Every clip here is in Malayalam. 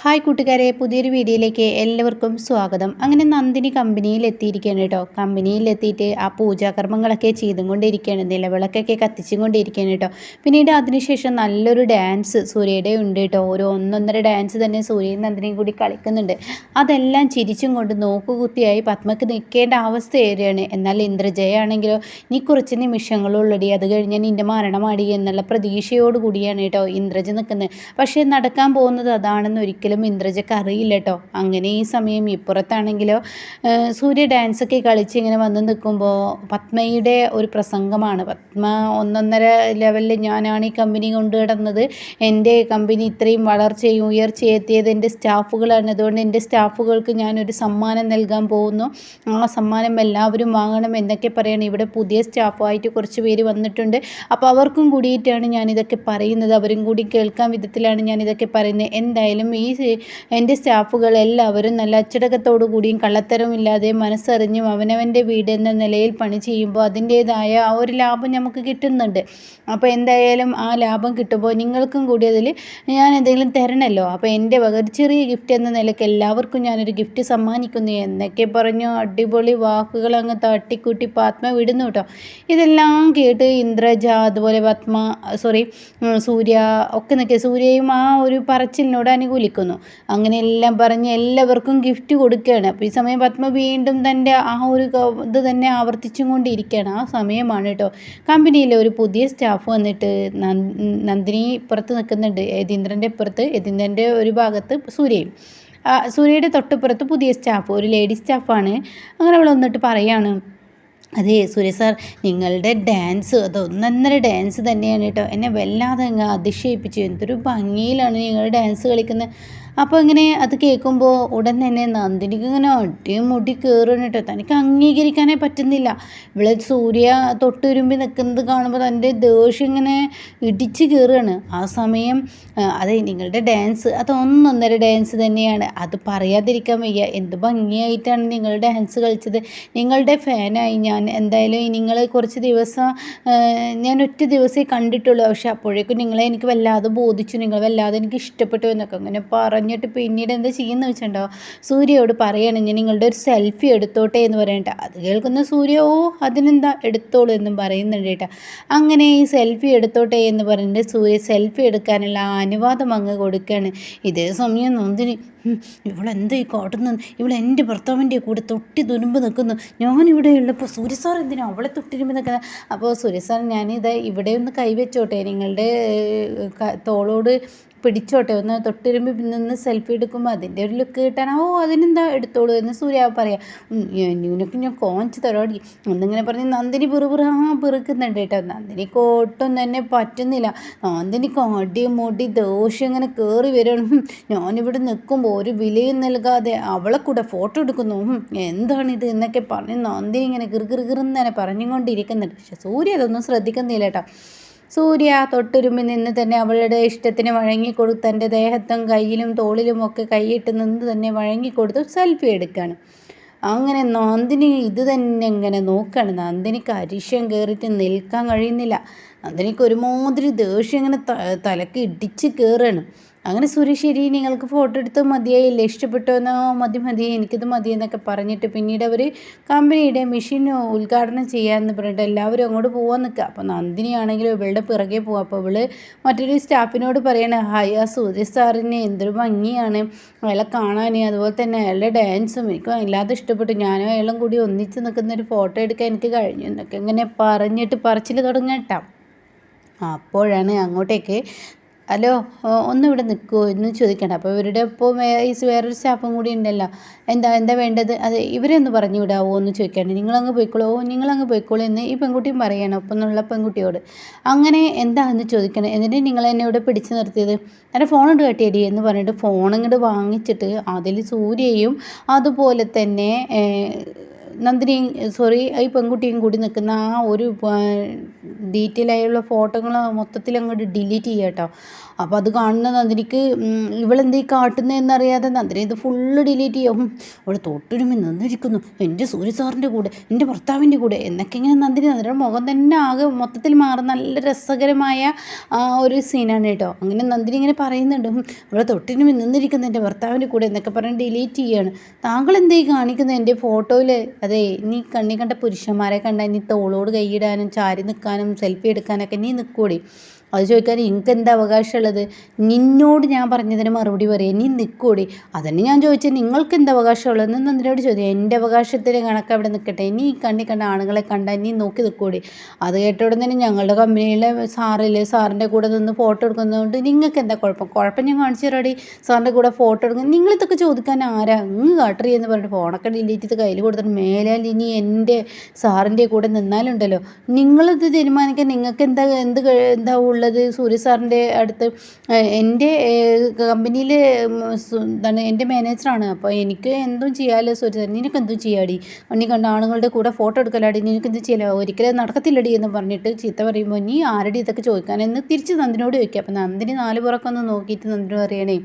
ഹായ് കൂട്ടുകാരെ പുതിയൊരു വീഡിയോയിലേക്ക് എല്ലാവർക്കും സ്വാഗതം. അങ്ങനെ നന്ദിനി കമ്പനിയിൽ എത്തിയിരിക്കുകയാണ് കേട്ടോ. കമ്പനിയിൽ എത്തിയിട്ട് ആ പൂജാകർമ്മങ്ങളൊക്കെ ചെയ്തും കൊണ്ടിരിക്കുകയാണ് നിലവിളക്കൊക്കെ കത്തിച്ചും കൊണ്ടിരിക്കുകയാണ് കേട്ടോ. പിന്നീട് അതിനുശേഷം നല്ലൊരു ഡാൻസ് സൂര്യയുടെ ഉണ്ട് കേട്ടോ. ഒരു ഒന്നൊന്നര ഡാൻസ് തന്നെ സൂര്യയും നന്ദിനിയും കൂടി കളിക്കുന്നുണ്ട്. അതെല്ലാം ചിരിച്ചും കൊണ്ട് നോക്കുകുത്തിയായി പത്മക്ക് നിൽക്കേണ്ട അവസ്ഥ ഏറിയാണ്. എന്നാൽ ഇന്ദ്രജയ ആണെങ്കിലോ നീ കുറച്ച് നിമിഷങ്ങളുള്ളടി അത് കഴിഞ്ഞാൽ നിന്റെ മരണമാടി എന്നുള്ള പ്രതീക്ഷയോട് കൂടിയാണ് കേട്ടോ ഇന്ദ്രജ നിൽക്കുന്നത്. പക്ഷേ നടക്കാൻ പോകുന്നത് അതാണെന്ന് ഒരിക്കലും ഒരിക്കലും ഇന്ദ്രജക്ക് അറിയില്ല കേട്ടോ അങ്ങനെ ഈ സമയം ഇപ്പുറത്താണെങ്കിലോ സൂര്യ ഡാൻസൊക്കെ കളിച്ച് ഇങ്ങനെ വന്ന് നിൽക്കുമ്പോൾ പത്മയുടെ ഒരു പ്രസംഗമാണ്. പത്മ ഒന്നൊന്നര ലെവലിൽ ഞാനാണ് ഈ കമ്പനി കൊണ്ടുകിടന്നത് എന്റെ കമ്പനി ഇത്രയും വളർച്ചയും ഉയർച്ചയും എത്തിയത് എന്റെ സ്റ്റാഫുകളാണ്. അതുകൊണ്ട് എന്റെ സ്റ്റാഫുകൾക്ക് ഞാനൊരു സമ്മാനം നൽകാൻ പോകുന്നു. ആ സമ്മാനം എല്ലാവരും വാങ്ങണം എന്നൊക്കെ പറയണം. ഇവിടെ പുതിയ സ്റ്റാഫായിട്ട് കുറച്ച് പേര് വന്നിട്ടുണ്ട്. അപ്പോൾ അവർക്കും കൂടിയിട്ടാണ് ഞാനിതൊക്കെ പറയുന്നത്. അവരും കൂടി കേൾക്കാൻ വിധത്തിലാണ് ഞാനിതൊക്കെ പറയുന്നത്. എന്തായാലും ഈ എന്റെ സ്റ്റാഫുകൾ എല്ലാവരും നല്ല അച്ചടക്കത്തോടു കൂടിയും കള്ളത്തരമില്ലാതെ മനസ്സറിഞ്ഞും അവനവന്റെ വീട് എന്ന നിലയിൽ പണി ചെയ്യുമ്പോൾ അതിന്റേതായ ആ ഒരു ലാഭം നമുക്ക് കിട്ടുന്നുണ്ട്. അപ്പോൾ എന്തായാലും ആ ലാഭം കിട്ടുമ്പോൾ നിങ്ങൾക്കും കൂടി അതിൽ ഞാൻ എന്തെങ്കിലും തരണമല്ലോ? അപ്പോൾ എന്റെ വക ചെറിയ ഗിഫ്റ്റ് എന്ന നിലയ്ക്ക് എല്ലാവർക്കും ഞാനൊരു ഗിഫ്റ്റ് സമ്മാനിക്കുന്നു എന്നൊക്കെ പറഞ്ഞു അടിപൊളി വാക്കുകൾ അങ്ങ് തട്ടിക്കൂട്ടി പത്മ വിടുന്നു കേട്ടോ. ഇതെല്ലാം കേട്ട് ഇന്ദ്രജ അതുപോലെ പത്മ സോറി സൂര്യ ഒക്കെ നിൽക്കുക സൂര്യയും ആ ഒരു പറച്ചിലിനോട് അനുകൂലിക്കുന്നു. അങ്ങനെ എല്ലാം പറഞ്ഞ് എല്ലാവർക്കും ഗിഫ്റ്റ് കൊടുക്കുകയാണ്. അപ്പോൾ ഈ സമയം പത്മ വീണ്ടും തന്റെ ആ ഒരു ഇത് തന്നെ ആവർത്തിച്ചും കൊണ്ടിരിക്കുകയാണ്. ആ സമയമാണ് കേട്ടോ. കമ്പനിയിലെ ഒരു പുതിയ സ്റ്റാഫ് വന്നിട്ട് നന്ദിനി ഇപ്പുറത്ത് നിൽക്കുന്നുണ്ട്. യതീന്ദ്രന്റെ ഇപ്പുറത്ത് യതീന്ദ്രന്റെ ഒരു ഭാഗത്ത് സൂര്യയും. സൂര്യയുടെ തൊട്ടപ്പുറത്ത് പുതിയ സ്റ്റാഫ് ഒരു ലേഡി സ്റ്റാഫാണ് അങ്ങനെ അവൾ വന്നിട്ട് പറയാണ് അതെ സൂര്യ സാർ നിങ്ങളുടെ ഡാൻസ് അത് ഒന്നൊന്നര ഡാൻസ് തന്നെയാണ് കേട്ടോ. എന്നെ വല്ലാതെ അങ്ങ് അതിശയിപ്പിച്ചു. എന്തൊരു ഭംഗിയിലാണ് നിങ്ങൾ ഡാൻസ് കളിക്കുന്നത്. അപ്പോൾ ഇങ്ങനെ അത് കേൾക്കുമ്പോൾ ഉടൻ തന്നെ നന്ദിനിക്ക് ഇങ്ങനെ അടിമുടി മുടി കയറണം കേട്ടോ. തനിക്ക് അംഗീകരിക്കാനേ പറ്റുന്നില്ല. ഇവിടെ സൂര്യ തൊട്ടുരുമ്പി നിൽക്കുന്നത് കാണുമ്പോൾ തന്റെ ദേഷ്യം ഇങ്ങനെ ഇടിച്ച് കയറുകയാണ് ആ സമയം അതെ നിങ്ങളുടെ ഡാൻസ് അതൊന്നൊന്നര ഡാൻസ് തന്നെയാണ്. അത് പറയാതിരിക്കാൻ വയ്യ. എന്ത് ഭംഗിയായിട്ടാണ് നിങ്ങൾ ഡാൻസ് കളിച്ചത്. നിങ്ങളുടെ ഫാനായി ഞാൻ. എന്തായാലും നിങ്ങളെ കുറച്ച് ദിവസം ഞാൻ ഒറ്റ ദിവസമേ കണ്ടിട്ടുള്ളൂ. പക്ഷെ അപ്പോഴേക്കും നിങ്ങളെ എനിക്ക് വല്ലാതെ ബോധിച്ചു. നിങ്ങൾ വല്ലാതെ എനിക്ക് ഇഷ്ടപ്പെട്ടു എന്നൊക്കെ അങ്ങനെ പറഞ്ഞു പറഞ്ഞിട്ട് പിന്നീട് എന്താ ചെയ്യുന്ന വെച്ചിട്ടുണ്ടോ? സൂര്യയോട് പറയണം ഞാൻ നിങ്ങളുടെ ഒരു സെൽഫി എടുത്തോട്ടെ എന്ന് പറയണ്ട അത് കേൾക്കുന്ന സൂര്യ ഓ അതിനെന്താ എടുത്തോളൂ എന്നും പറയുന്നുണ്ട് കേട്ടോ. അങ്ങനെ ഈ സെൽഫി എടുത്തോട്ടെ എന്ന് പറഞ്ഞിട്ട് സൂര്യ സെൽഫി എടുക്കാനുള്ള അനുവാദം അങ്ങ് കൊടുക്കുകയാണ് ഇതേ സമയം നന്ദിനി ഇവളെന്താ ഈ കാട്ടുന്നു ഇവൾ ഭർത്താവിന്റെ കൂടെ തൊട്ടി തുരുമ്പ് നിൽക്കുന്നു. ഞാനിവിടെ ഉള്ളപ്പോൾ സൂര്യ സാർ എന്തിനാ അവളെ തൊട്ടിരുമ്പ് നിൽക്കുന്നത്? അപ്പോൾ സൂര്യ സാർ ഞാനിത് ഇവിടെ ഒന്ന് കൈവച്ചോട്ടെ നിങ്ങളുടെ തോളോട് പിടിച്ചോട്ടെ ഒന്ന് തൊട്ടിരുമ്പ് നിന്ന് സെൽഫി എടുക്കുമ്പോൾ അതിന്റെ ഒരു ലുക്ക് കിട്ടാൻ ഓ അതിനെന്താ എടുത്തോളൂ എന്ന് സൂര്യ പറയാം. നിനക്ക് ഞാൻ കോഞ്ച് തരോടി. എന്നിങ്ങനെ പറഞ്ഞ് നന്ദിനി പിറുപിറ പിറുക്കുന്നുണ്ട് കേട്ടോ. നന്ദിനി കോട്ടൊന്നും തന്നെ പറ്റുന്നില്ല. നന്ദിനിക്ക് അടി മുടി ദോഷം ഇങ്ങനെ കയറി വരണം. ഞാനിവിടെ നിൽക്കുമ്പോൾ ഒരു വിലയും നൽകാതെ അവളെ കൂടെ ഫോട്ടോ എടുക്കുന്നു. എന്താണിത് എന്നൊക്കെ പറഞ്ഞ് നന്ദി ഇങ്ങനെ കിറുകിറുകിറെന്ന് തന്നെ പറഞ്ഞുകൊണ്ടിരിക്കുന്നുണ്ട്. പക്ഷെ സൂര്യ അതൊന്നും ശ്രദ്ധിക്കുന്നില്ല കേട്ടോ. സൂര്യ തൊട്ടുരുമ്പി നിന്ന് തന്നെ അവളുടെ ഇഷ്ടത്തിന് വഴങ്ങിക്കൊടുത്ത് തന്റെ ദേഹത്തും കയ്യിലും തോളിലും ഒക്കെ കൈയിട്ട് നിന്ന് തന്നെ വഴങ്ങിക്കൊടുത്ത് സെൽഫി എടുക്കുകയാണ് അങ്ങനെ നന്ദിനി ഇത് തന്നെ ഇങ്ങനെ നോക്കുകയാണ് നന്ദിനിക്ക് അരിശം കയറിയിട്ട് നിൽക്കാൻ കഴിയുന്നില്ല. നന്ദിനിക്ക് ഒരുമാതിരി ദേഷ്യം ഇങ്ങനെ തലക്ക് ഇടിച്ച് കയറുകയാണ് അങ്ങനെ സുരേഷ് ശരി നിങ്ങൾക്ക് ഫോട്ടോ എടുത്ത് മതിയായില്ലേ എന്നോ മതി മതി എനിക്കിത് മതി എന്നൊക്കെ പറഞ്ഞിട്ട് പിന്നീട് അവർ കമ്പനിയുടെ മെഷീൻ ഉദ്ഘാടനം ചെയ്യാമെന്ന് പറഞ്ഞിട്ട് എല്ലാവരും അങ്ങോട്ട് പോകാൻ നിൽക്കുക അപ്പോൾ നന്ദിനിയാണെങ്കിലും ഇവളുടെ പിറകെ പോവാം. അപ്പോൾ ഇവൾ മറ്റൊരു സ്റ്റാഫിനോട് പറയണേ ഹായ് ആ സൂര്യ സാറിന് എന്തൊരു ഭംഗിയാണ്. അയാളെ കാണാൻ അതുപോലെ തന്നെ അയാളുടെ ഡാൻസും എനിക്ക് അല്ലാതെ ഇഷ്ടപ്പെട്ടു. ഞാനും അയാളും കൂടി ഒന്നിച്ച് നിൽക്കുന്ന ഒരു ഫോട്ടോ എടുക്കാൻ എനിക്ക് കഴിഞ്ഞു എന്നൊക്കെ ഇങ്ങനെ പറഞ്ഞിട്ട് പറച്ചിൽ തുടങ്ങട്ടാം. അപ്പോഴാണ് അങ്ങോട്ടേക്ക് ഹലോ ഒന്ന് ഇവിടെ നിൽക്കുമോ എന്ന് ചോദിക്കണ്ട. അപ്പോൾ ഇവരുടെ ഒപ്പം വേറൊരു സ്റ്റാഫും കൂടി ഉണ്ടല്ലോ. എന്താ എന്താ വേണ്ടത്? അത് ഇവരെ ഒന്ന് പറഞ്ഞു വിടാവോ എന്ന് ചോദിക്കാണ്ട്. നിങ്ങളങ്ങ് പോയിക്കോളൂ. ഓ നിങ്ങളങ്ങ് പോയിക്കോളൂ എന്ന് ഈ പെൺകുട്ടിയും പറയണം ഒപ്പം എന്നുള്ള പെൺകുട്ടിയോട്. അങ്ങനെ എന്താണെന്ന് ചോദിക്കണം? എന്നിട്ട് നിങ്ങൾ എന്നെ ഇവിടെ പിടിച്ചു നിർത്തിയത്? എന്റെ ഫോൺ ഇട്ട് കട്ടിയടി എന്ന് പറഞ്ഞിട്ട് ഫോൺ ഇങ്ങോട്ട് വാങ്ങിച്ചിട്ട് അതിൽ സൂര്യയും അതുപോലെ തന്നെ നന്ദിനിയും സോറി ഈ പെൺകുട്ടിയും കൂടി നിൽക്കുന്ന ആ ഒരു ഡീറ്റെയിൽ ആയുള്ള ഫോട്ടോകൾ മൊത്തത്തിൽ അങ്ങോട്ട് ഡിലീറ്റ് ചെയ്യുക കേട്ടോ അപ്പോൾ അത് കാണുന്ന നന്ദിനിക്ക് ഇവളെന്തീ കാട്ടുന്നതെന്നറിയാതെ നന്ദിനി ഇത് ഫുള്ള് ഡിലീറ്റ് ചെയ്യും. അവൾ തൊട്ടുരുമി നിന്നിരിക്കുന്നു. എന്റെ സൂര്യ സാറിന്റെ കൂടെ എന്റെ ഭർത്താവിന്റെ കൂടെ എന്നൊക്കെ ഇങ്ങനെ നന്ദിനി നന്ദിനിയുടെ മുഖം തന്നെ ആകെ മൊത്തത്തിൽ മാറുന്ന നല്ല രസകരമായ ഒരു സീനാണ് കേട്ടോ. അങ്ങനെ നന്ദിനി ഇങ്ങനെ പറയുന്നുണ്ട്. അവളെ തൊട്ടിരുമി നിന്നിരിക്കുന്നു എന്റെ ഭർത്താവിന്റെ കൂടെ എന്നൊക്കെ പറഞ്ഞ് ഡിലീറ്റ് ചെയ്യാണ്. താങ്കൾ എന്തേ കാണിക്കുന്നത് എന്റെ ഫോട്ടോയിൽ അതെ നീ കണ്ണി കണ്ട പുരുഷന്മാരെ കണ്ട നീ തോളോട് കൈയിടാനും ചാരി നിൽക്കാനും സെൽഫി എടുക്കാനൊക്കെ നീ നിൽക്കൂടി അത് ചോദിക്കാൻ എനിക്ക് എന്താ അവകാശമുള്ളത്? നിന്നോട് ഞാൻ പറഞ്ഞതിന് മറുപടി പറയാം നീ നിൽക്കൂടി അതന്നെ ഞാൻ ചോദിച്ചത് നിങ്ങൾക്ക് എന്താ അവകാശമുള്ളതെന്ന് നന്ദിനോട് ചോദിക്കാം എന്റെ അവകാശത്തിന് കണക്ക് അവിടെ നിൽക്കട്ടെ നീ കണ്ണി കണ്ട ആണുങ്ങളെ കണ്ടാൽ നീ നോക്കി നിൽക്കൂടി അത് കേട്ടോടെ തന്നെ ഞങ്ങളുടെ കമ്പനിയിലെ സാറില്ലേ സാറിന്റെ കൂടെ നിന്ന് ഫോട്ടോ എടുക്കുന്നതുകൊണ്ട് നിങ്ങൾക്ക് എന്താ കുഴപ്പം? കുഴപ്പം ഞാൻ കാണിച്ചു തരാടി. സാറിന്റെ കൂടെ ഫോട്ടോ എടുക്കുന്നത് നിങ്ങളിതൊക്കെ ചോദിക്കാൻ ആരാ? ഇങ്ങ് കാട്ടറി എന്ന് പറഞ്ഞിട്ട് ഫോണൊക്കെ ഡിലീറ്റ് ചെയ്ത് കയ്യിൽ കൊടുത്തിട്ട് മേലാൽ ഇനി എന്റെ സാറിന്റെ കൂടെ നിന്നാലുണ്ടല്ലോ. നിങ്ങളിത് തീരുമാനിക്കാൻ നിങ്ങൾക്ക് എന്താ എന്ത് എന്താ ഉള്ളത് സൂര്യ സാറിന്റെ അടുത്ത്. എന്റെ കമ്പനിയിൽ എന്താണ് എന്റെ മാനേജറാണ്. അപ്പോൾ എനിക്ക് എന്തും ചെയ്യാമല്ലോ സൂര്യ സാർ നിനക്ക് എന്തും ചെയ്യാടി? നീ കണ്ട ആണുങ്ങളുടെ കൂടെ ഫോട്ടോ എടുക്കലാടി. നിനക്ക് എന്തും ചെയ്യാലോ? ഒരിക്കലും നടക്കത്തില്ലടി എന്ന് പറഞ്ഞിട്ട് ചീത്ത പറയുമ്പോൾ നീ ആരടി ഇതൊക്കെ ചോദിക്കാനെന്ന് തിരിച്ച് നന്ദിനോട് ചോദിക്കുക. അപ്പോൾ നന്ദിനി നാല് പുറക്കൊന്ന് നോക്കിയിട്ട് നന്ദിനോട് പറയണേ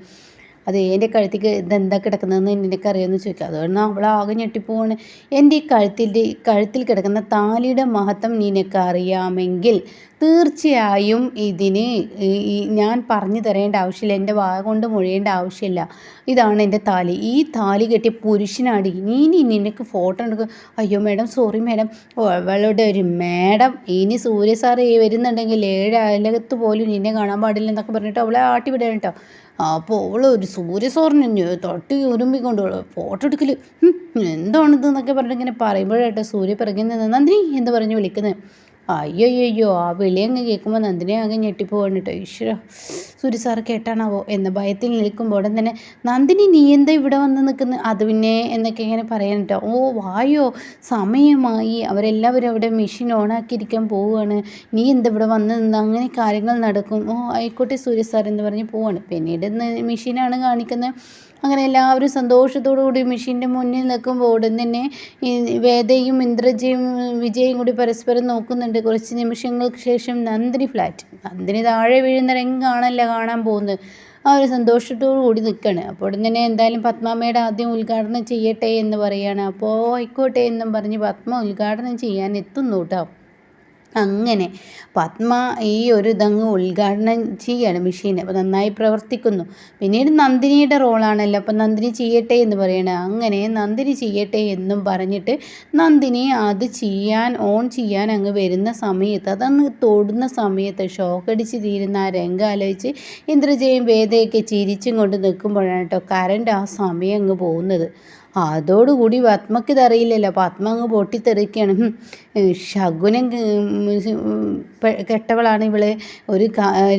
അത് എന്റെ കഴുത്തിക്ക് ഇതെന്താ കിടക്കുന്നതെന്ന് നിനക്കറിയാമെന്ന് ചോദിക്കുക അതുകൊണ്ട് അവൾ ആകെ ഞെട്ടിപ്പോവാണ്. എന്റെ ഈ കഴുത്തിന്റെ കഴുത്തിൽ കിടക്കുന്ന താലിയുടെ മഹത്വം നിനക്കറിയാമെങ്കിൽ തീർച്ചയായും ഇതിന് ഞാൻ പറഞ്ഞു തരേണ്ട ആവശ്യമില്ല എന്റെ വായ കൊണ്ട് മൊഴിയേണ്ട ആവശ്യമില്ല. ഇതാണ് എന്റെ താലി. ഈ താലി കെട്ടിയ പുരുഷനാടി ഇനി നിനക്ക് ഫോട്ടോ എടുക്കും. അയ്യോ മേഡം സോറി മേഡം. അവളുടെ ഒരു മേഡം. ഇനി സൂര്യ സാർ വരുന്നുണ്ടെങ്കിൽ ഏഴ് അലകത്ത് പോലും നിന്നെ കാണാൻ പാടില്ല എന്നൊക്കെ പറഞ്ഞിട്ട് അവളെ ആട്ടി വിടാൻ കേട്ടോ. അപ്പോൾ അവൾ ഒരു സൂര്യസോറിനെ തട്ടി ഉരുമ്പിക്കൊണ്ട് ഫോട്ടോ എടുക്കൽ എന്താണിത് എന്നൊക്കെ പറഞ്ഞിട്ട് ഇങ്ങനെ പറയുമ്പോഴായിട്ട് സൂര്യ പിറകിൽ നിന്ന് നന്ദിനി എന്ന് പറഞ്ഞ് വിളിക്കുന്നത് അയ്യോ ആ വിളി അങ്ങ് കേൾക്കുമ്പോൾ നന്ദിനി അങ്ങ് ഞെട്ടിപ്പോവാണ് കേട്ടോ. ഈശ്വര സൂര്യ സാർ കേട്ടാണാവോ എന്ന ഭയത്തിൽ നിൽക്കുമ്പോൾ ഉടൻ തന്നെ നന്ദിനി നീ എന്താ ഇവിടെ വന്ന് നിൽക്കുന്നത് അത് പിന്നെ എന്നൊക്കെ ഇങ്ങനെ പറയാൻ കേട്ടോ. ഓ വായോ സമയമായി. അവരെല്ലാവരും അവിടെ മെഷീൻ ഓണാക്കിയിരിക്കാൻ പോവുകയാണ്. നീ എന്താ ഇവിടെ വന്ന് നിന്ന്? അങ്ങനെ കാര്യങ്ങൾ നടക്കും. ഓ ആയിക്കോട്ടെ സൂര്യ സാർ എന്ന് പറഞ്ഞ് പോവാണ്. പിന്നീട് മെഷീനാണ് കാണിക്കുന്നത് അങ്ങനെ എല്ലാവരും സന്തോഷത്തോടു കൂടി മെഷീന്റെ മുന്നിൽ നിൽക്കുമ്പോൾ ഉടൻ തന്നെ വേദയും ഇന്ദ്രജയും വിജയും കൂടി പരസ്പരം നോക്കുന്നുണ്ട്. കുറച്ച് നിമിഷങ്ങൾക്ക് ശേഷം നന്ദിനി ഫ്ലാറ്റ് നന്ദിനി താഴെ വീഴുന്ന രംഗാണല്ലോ കാണാൻ പോകുന്നത്. ആ ഒരു സന്തോഷത്തോടു കൂടി നിൽക്കുകയാണ് അപ്പോൾ ഉടൻ തന്നെ എന്തായാലും പത്മാമ്മയുടെ ആദ്യം ഉദ്ഘാടനം ചെയ്യട്ടെ എന്ന് പറയുകയാണ് അപ്പോൾ ആയിക്കോട്ടെ എന്നും പറഞ്ഞ് പത്മ ഉദ്ഘാടനം ചെയ്യാൻ എത്തുന്നു കേട്ടോ. അങ്ങനെ. പത്മ ഈ ഒരു ഇതങ്ങ് ഉദ്ഘാടനം ചെയ്യാണ് മെഷീൻ അപ്പോൾ നന്നായി പ്രവർത്തിക്കുന്നു. പിന്നീട് നന്ദിനിയുടെ റോളാണല്ലോ. അപ്പോൾ നന്ദിനി ചെയ്യട്ടെ എന്ന് പറയണേ. അങ്ങനെ നന്ദിനി ചെയ്യട്ടെ എന്നും പറഞ്ഞിട്ട് നന്ദിനി അത് ചെയ്യാൻ ഓൺ ചെയ്യാൻ അങ്ങ് വരുന്ന സമയത്ത് അതങ്ങ് തൊടുന്ന സമയത്ത് ഷോക്കടിച്ച് തീരുന്ന ആ രംഗം ആലോചിച്ച് ഇന്ദ്രജയും വേദയൊക്കെ ചിരിച്ചും കൊണ്ട് നിൽക്കുമ്പോഴാണ് കേട്ടോ കറണ്ട് ആ സമയം അങ്ങ് പോകുന്നത്. അതോടുകൂടി പത്മക്ക് ഇതറിയില്ലല്ലോ. പത്മ അങ്ങ് പൊട്ടിത്തെറിക്കുകയാണ് ശകുനം കെട്ടവളാണ് ഇവൾ. ഒരു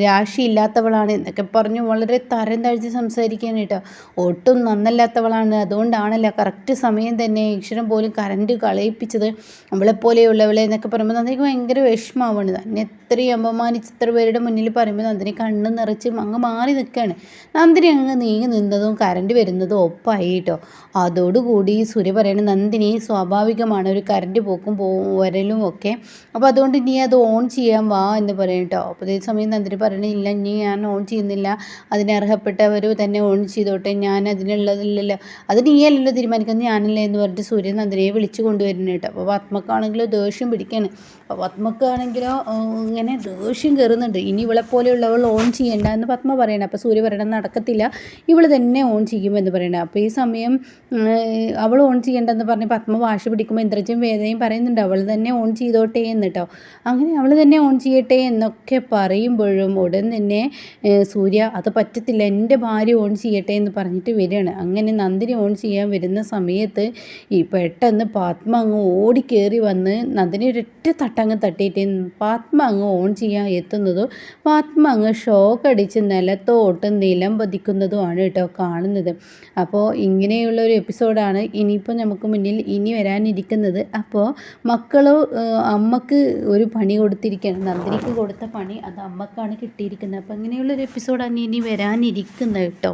രാശിയില്ലാത്തവളാണ് എന്നൊക്കെ പറഞ്ഞ് വളരെ തരം താഴ്ത്തി സംസാരിക്കുകയാണ് കേട്ടോ. ഒട്ടും നന്നല്ലാത്തവളാണ്. അതുകൊണ്ടാണല്ലോ കറക്റ്റ് സമയം തന്നെ ഈശ്വരൻ പോലും കറണ്ട് കളയിപ്പിച്ചത് നമ്മളെപ്പോലെയുള്ളവളെ എന്നൊക്കെ പറയുമ്പോൾ നന്ദിക്ക് ഭയങ്കര വിഷമമാണ്. തന്നെ എത്രയും അപമാനിച്ച് ഇത്ര പേരുടെ മുന്നിൽ പറയുമ്പോൾ നന്ദിനി കണ്ണ് നിറച്ച് അങ്ങ് മാറി നിൽക്കുകയാണ് നന്ദിനി അങ്ങ് നീങ്ങി നിന്നതും കറണ്ട് വരുന്നതും ഒപ്പായി കേട്ടോ. അതോടുകൂടി സൂര്യ പറയുന്നത് നന്ദിനി സ്വാഭാവികമാണ്. ഒരു കറണ്ട് പോക്കും പോ വരലും ഒക്കെ. അപ്പോൾ അതുകൊണ്ട് നീ അത് ഓൺ ചെയ്യാൻ വാ എന്ന് പറയും കേട്ടോ അപ്പോൾ അതേ സമയം നന്ദിനി പറയണില്ല ഇനി ഞാൻ ഓൺ ചെയ്യുന്നില്ല. അതിന് അർഹപ്പെട്ടവർ തന്നെ ഓൺ ചെയ്തോട്ടെ. ഞാൻ അതിനുള്ളതില്ലല്ലോ. അത് നീയല്ലല്ലോ തീരുമാനിക്കുന്നത്. ഞാനല്ലേ എന്ന് പറഞ്ഞിട്ട് സൂര്യൻ നന്ദിനിയെ വിളിച്ചു കൊണ്ടുവരുന്നു കേട്ടോ അപ്പോൾ പത്മക്കാണെങ്കിലോ ദേഷ്യം പിടിക്കാണ്. അപ്പോൾ പത്മക്കാണെങ്കിലോ ഇങ്ങനെ ദേഷ്യം കയറുന്നുണ്ട് ഇനി ഇവളെ പോലെയുള്ളവൾ ഓൺ ചെയ്യേണ്ട എന്ന് പത്മ പറയണം. അപ്പോൾ സൂര്യ പറയണം നടക്കത്തില്ല. ഇവൾ തന്നെ ഓൺ ചെയ്യുമെന്ന് പറയണം. അപ്പോൾ ഈ സമയം അവൾ ഓൺ ചെയ്യേണ്ടെന്ന് പറഞ്ഞ് പത്മ വാശി പിടിക്കുമ്പോൾ ഇന്ദ്രജയും വേദനയും പറയുന്നുണ്ട് അവൾ തന്നെ ഓൺ ചെയ്തോട്ടെ എന്നിട്ടോ. അങ്ങനെ അവൾ തന്നെ ഓൺ ചെയ്യട്ടെ എന്നൊക്കെ പറയുമ്പോഴും ഉടൻ തന്നെ സൂര്യ അത് പറ്റത്തില്ല എന്റെ ഭാര്യ ഓൺ ചെയ്യട്ടെ എന്ന് പറഞ്ഞിട്ട് വരികയാണ്. അങ്ങനെ നന്ദിനി ഓൺ ചെയ്യാൻ വരുന്ന സമയത്ത് ഈ പെട്ടെന്ന് പാത്മ അങ്ങ് ഓടിക്കേറി വന്ന് നന്ദിനി ഒരൊറ്റ തട്ടങ്ങ് തട്ടിയിട്ട് പാത്മ അങ്ങ് ഓൺ ചെയ്യാൻ എത്തുന്നതും പാത്മ അങ്ങ് ഷോക്ക് അടിച്ച് നിലത്തോട്ട് നിലം പതിക്കുന്നതുമാണ് കേട്ടോ കാണുന്നത്. അപ്പോൾ ഇങ്ങനെയുള്ള ഒരു എപ്പിസോഡാണ് ഇനിയിപ്പോൾ നമുക്ക് മുന്നിൽ ഇനി വരാനിരിക്കുന്നത്. അപ്പോൾ മക്കളോ അമ്മയ്ക്ക് ഒരു പണി കൊടുത്തിരിക്കുകയാണ് നന്ദിനിക്ക് കൊടുത്ത പണി അത് അമ്മക്കാണ് കിട്ടിയിരിക്കുന്നത്. അപ്പോൾ ഇങ്ങനെയുള്ളൊരു എപ്പിസോഡാണ് ഇനി വരാനിരിക്കുന്നത് കേട്ടോ.